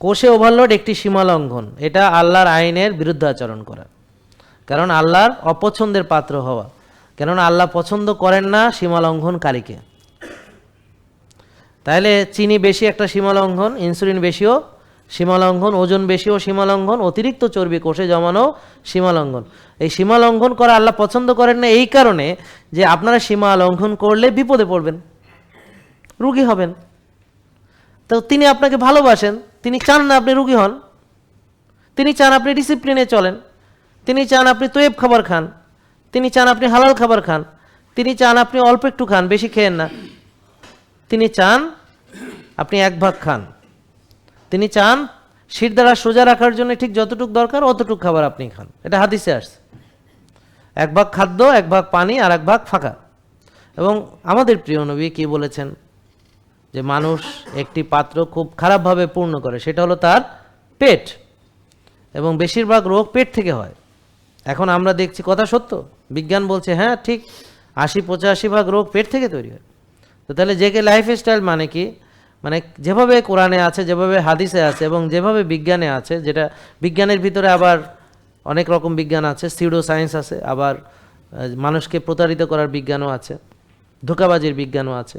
কোষে ওভারলোড একটি সীমা লঙ্ঘন। এটা আল্লাহর আইনের বিরুদ্ধে আচরণ করা। কারণ আল্লাহর অপছন্দের পাত্র হওয়া। কেননা আল্লাহ পছন্দ করেন না সীমা লঙ্ঘনকারীকে। তাহলে চিনি বেশি একটা সীমা লঙ্ঘন, ইনসুলিন বেশিও সীমা লঙ্ঘন, ওজন বেশিও সীমা লঙ্ঘন, অতিরিক্ত চর্বি কোষে জমানো সীমা লঙ্ঘন। এই সীমা লঙ্ঘন করা আল্লাহ পছন্দ করেন না এই কারণে যে আপনারা সীমা লঙ্ঘন করলে বিপদে পড়বেন, রুগী হবেন। তো তিনি আপনাকে ভালোবাসেন। তিনি চান না আপনি রুগী হন। তিনি চান আপনি ডিসিপ্লিনে চলেন। তিনি চান আপনি তোয়েব খাবার খান। তিনি চান আপনি হালাল খাবার খান। তিনি চান আপনি অল্প একটু খান, বেশি খেয়েন না। তিনি চান আপনি এক ভাগ খান। তিনি চান শির দ্বারা সোজা রাখার জন্য ঠিক যতটুকু দরকার অতটুকু খাবার আপনি খান। এটা হাদিসে আসছে। এক ভাগ খাদ্য, এক ভাগ পানি আর এক ভাগ ফাঁকা। এবং আমাদের প্রিয় নবী কি বলেছেন? যে মানুষ একটি পাত্র খুব খারাপভাবে পূর্ণ করে, সেটা হলো তার পেট। এবং বেশিরভাগ রোগ পেট থেকে হয়। এখন আমরা দেখছি কথা সত্য? বিজ্ঞান বলছে হ্যাঁ ঠিক, আশি পঁচাশি ভাগ রোগ পেট থেকে তৈরি হয়। তো তাহলে জেকে লাইফ স্টাইল মানে কি? মানে যেভাবে কোরআনে আছে, যেভাবে হাদিসে আছে, এবং যেভাবে বিজ্ঞানে আছে, যেটা বিজ্ঞানের ভিতরে আবার অনেক রকম বিজ্ঞান আছে সিউডো সায়েন্স আছে, আবার মানুষকে প্রতারিত করার বিজ্ঞানও আছে, ধোকাবাজির বিজ্ঞানও আছে।